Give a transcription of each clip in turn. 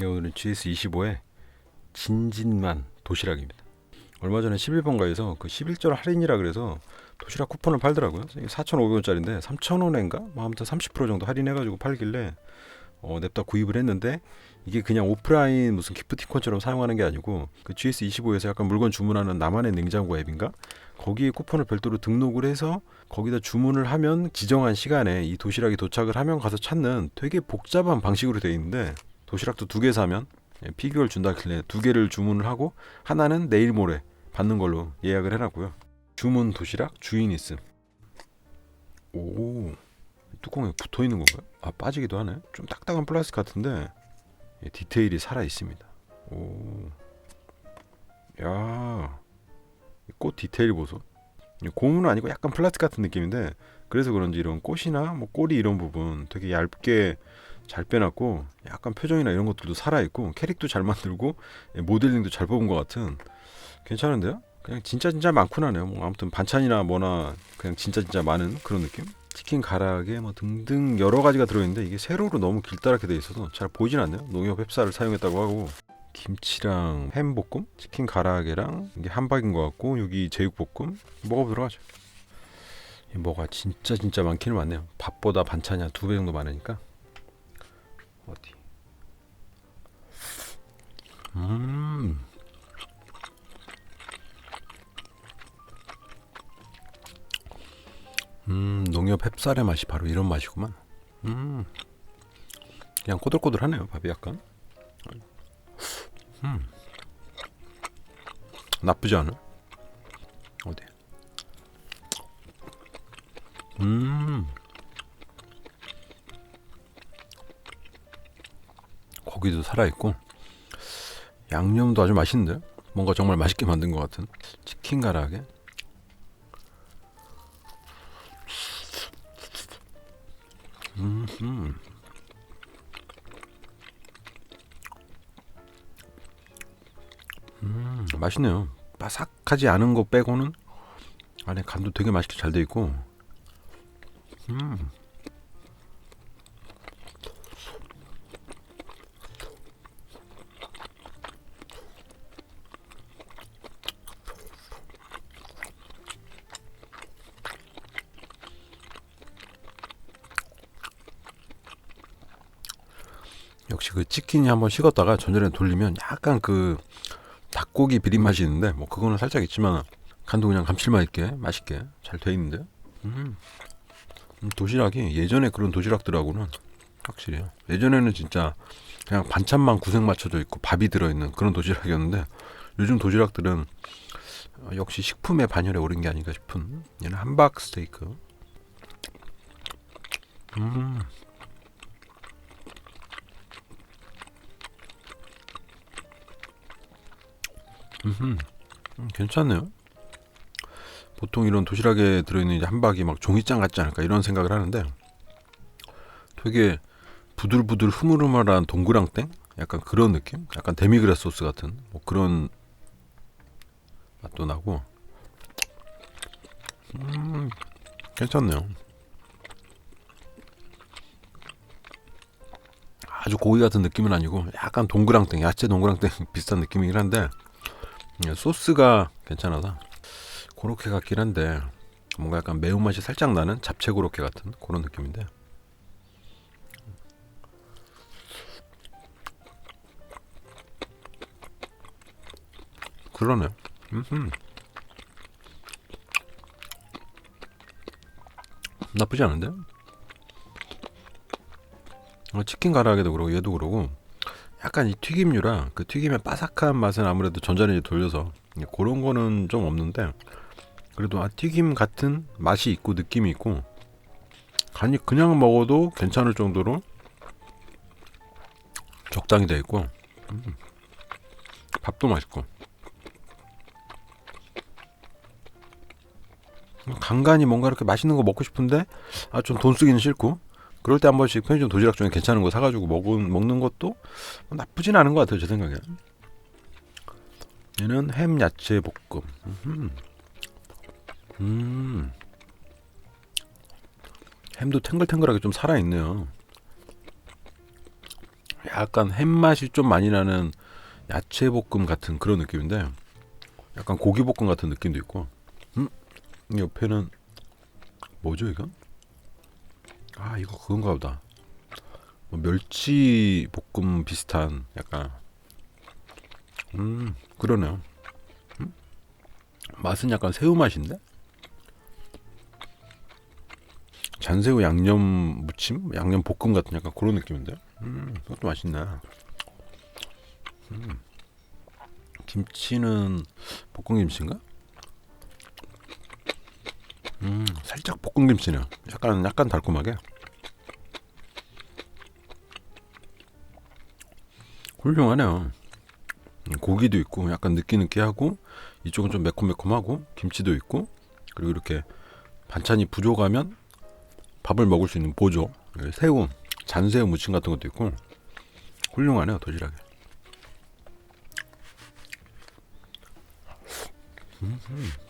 네, 오늘은 GS25의 진진만 도시락입니다. 얼마 전에 11번가에서 그 11절 할인이라 그래서 도시락 쿠폰을 팔더라고요. 이게 4,500원짜리인데 3,000원인가? 뭐 아무튼 30% 정도 할인해가지고 팔길래 어, 냅다 구입을 했는데 이게 그냥 오프라인 무슨 기프티콘처럼 사용하는 게 아니고 그 GS25에서 약간 물건 주문하는 나만의 냉장고 앱인가? 거기에 쿠폰을 별도로 등록을 해서 거기다 주문을 하면 지정한 시간에 이 도시락이 도착을 하면 가서 찾는 되게 복잡한 방식으로 되어 있는데 도시락도 두 개 사면 예, 피규어를 준다길래 두 개를 주문을 하고 하나는 내일 모레 받는 걸로 예약을 해놨고요. 주문 도시락 주인 있음. 오 뚜껑에 붙어 있는 건가요? 아 빠지기도 하네. 좀 딱딱한 플라스틱 같은데 예, 디테일이 살아 있습니다. 오, 야, 이꽃 디테일 보소. 이 고무는 아니고 약간 플라스틱 같은 느낌인데 그래서 그런지 이런 꽃이나 뭐 꼬리 이런 부분 되게 얇게 잘 빼놨고 약간 표정이나 이런 것들도 살아있고 캐릭도 잘 만들고 예, 모델링도 잘 뽑은 것 같은 괜찮은데요? 그냥 진짜 진짜 많구나네요. 뭐 아무튼 반찬이나 뭐나 그냥 진짜 진짜 많은 그런 느낌. 치킨 가락에 뭐 등등 여러 가지가 들어있는데 이게 세로로 너무 길다랗게 돼 있어서 잘 보이진 않네요. 농협 햅쌀을 사용했다고 하고 김치랑 햄볶음, 치킨 가락이랑 이게 한박인 것 같고 여기 제육볶음 먹어보도록 하죠. 이 뭐가 진짜 진짜 많기는 많네요. 밥보다 반찬이 한 두 배 정도 많으니까 어디? 음. 음, 농협 햅쌀의 맛이 바로 이런 맛이구만. 음. 그냥 꼬들꼬들하네요, 밥이 약간. 음. 나쁘지 않아. 어디? 음. 고기도 살아있고 양념도 아주 맛있는데 뭔가 정말 맛있게 만든 것 같은 치킨 음, 음. 음, 맛있네요. 바삭하지 않은 거 빼고는 안에 간도 되게 맛있게 잘 돼 있고 음. 역시 그 치킨이 한번 식었다가 전자레인지 돌리면 약간 그 닭고기 비린 맛이 있는데 뭐 그거는 살짝 있지만 간도 그냥 감칠맛 있게 맛있게 잘 돼 있는데 음. 음, 도시락이 예전에 그런 도시락들하고는 확실해요 예전에는 진짜 그냥 반찬만 구색 맞춰져 있고 밥이 들어있는 그런 도시락이었는데 요즘 도시락들은 어, 역시 식품의 반열에 오른 게 아닌가 싶은 얘는 함박 스테이크 음. 음, 괜찮네요. 보통 이런 도시락에 들어있는 이제 함박이 막 종이장 같지 않을까 이런 생각을 하는데 되게 부들부들 흐물흐물한 동그랑땡? 약간 그런 느낌? 약간 데미그라스 소스 같은 뭐 그런 맛도 나고 음 괜찮네요. 아주 고기 같은 느낌은 아니고 약간 동그랑땡, 야채 동그랑땡 비슷한 느낌이긴 한데 예, 소스가 괜찮아서 고로케 같긴 한데 뭔가 약간 매운맛이 살짝 나는 잡채 고로케 같은 그런 느낌인데. 그러네요. 음흠. 나쁘지 않은데? 어, 치킨 가라하게도 그러고 얘도 그러고 약간 이 튀김류랑 그 튀김의 바삭한 맛은 아무래도 전자레인지 돌려서 그런 거는 좀 없는데 그래도 아 튀김 같은 맛이 있고 느낌이 있고 간이 그냥 먹어도 괜찮을 정도로 적당히 돼 있고 음, 밥도 맛있고. 간간히 뭔가 이렇게 맛있는 거 먹고 싶은데 아 좀 돈 쓰기는 싫고 그럴 때 한 번씩 편의점 도시락 중에 괜찮은 거 사가지고 먹은, 먹는 것도 나쁘진 않은 것 같아요 제 생각에 얘는 햄 야채 볶음 음. 음. 햄도 탱글탱글하게 좀 살아있네요 약간 햄 맛이 좀 많이 나는 야채 볶음 같은 그런 느낌인데 약간 고기 볶음 같은 느낌도 있고 음? 이 옆에는 뭐죠 이건? 아 이거 그건가 보다. 뭐 멸치 볶음 비슷한 약간. 음 그러네요. 음? 맛은 약간 새우 맛인데? 잔새우 양념 무침? 양념 볶음 같은 약간 그런 느낌인데? 음 그것도 맛있네. 음. 김치는 볶음 김치인가 음 살짝 볶음 김치네요 약간 약간 달콤하게 훌륭하네요. 음, 고기도 있고 약간 느끼느끼하고 이쪽은 좀 매콤매콤하고 김치도 있고 그리고 이렇게 반찬이 부족하면 밥을 먹을 수 있는 보조 여기 새우 잔새우 무침 같은 것도 있고 훌륭하네요 도시락에. 음. 음.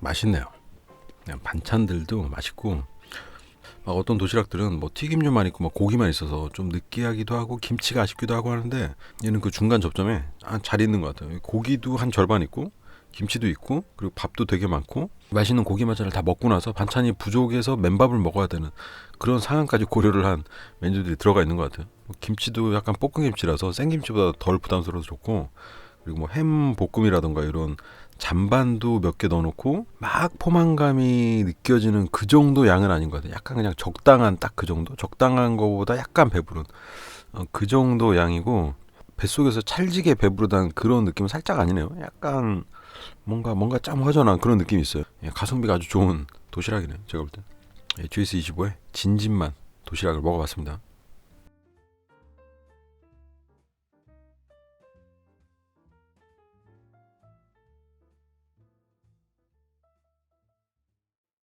맛있네요. 반찬들도 맛있고 막 어떤 도시락들은 뭐 튀김류만 있고 뭐 고기만 있어서 좀 느끼하기도 하고 김치가 아쉽기도 하고 하는데 얘는 그 중간 접점에 아, 잘 있는 것 같아요. 고기도 한 절반 있고 김치도 있고 그리고 밥도 되게 많고 맛있는 고기 반찬을 다 먹고 나서 반찬이 부족해서 맨밥을 먹어야 되는 그런 상황까지 고려를 한 메뉴들이 들어가 있는 것 같아요. 뭐 김치도 약간 볶음김치라서 생김치보다 덜 부담스러워서 좋고 그리고 뭐 햄 볶음이라던가 이런 잔반도 몇 개 넣어놓고 막 포만감이 느껴지는 그 정도 양은 아닌 것 같아요. 약간 그냥 적당한 딱 그 정도, 적당한 거보다 약간 배부른 어, 그 정도 양이고 뱃속에서 찰지게 배부르다는 그런 느낌은 살짝 아니네요. 약간 뭔가 뭔가 좀 허전한 그런 느낌이 있어요. 예, 가성비가 아주 좋은 도시락이네요. 제가 볼 때. GS25의 진진만 도시락을 먹어봤습니다.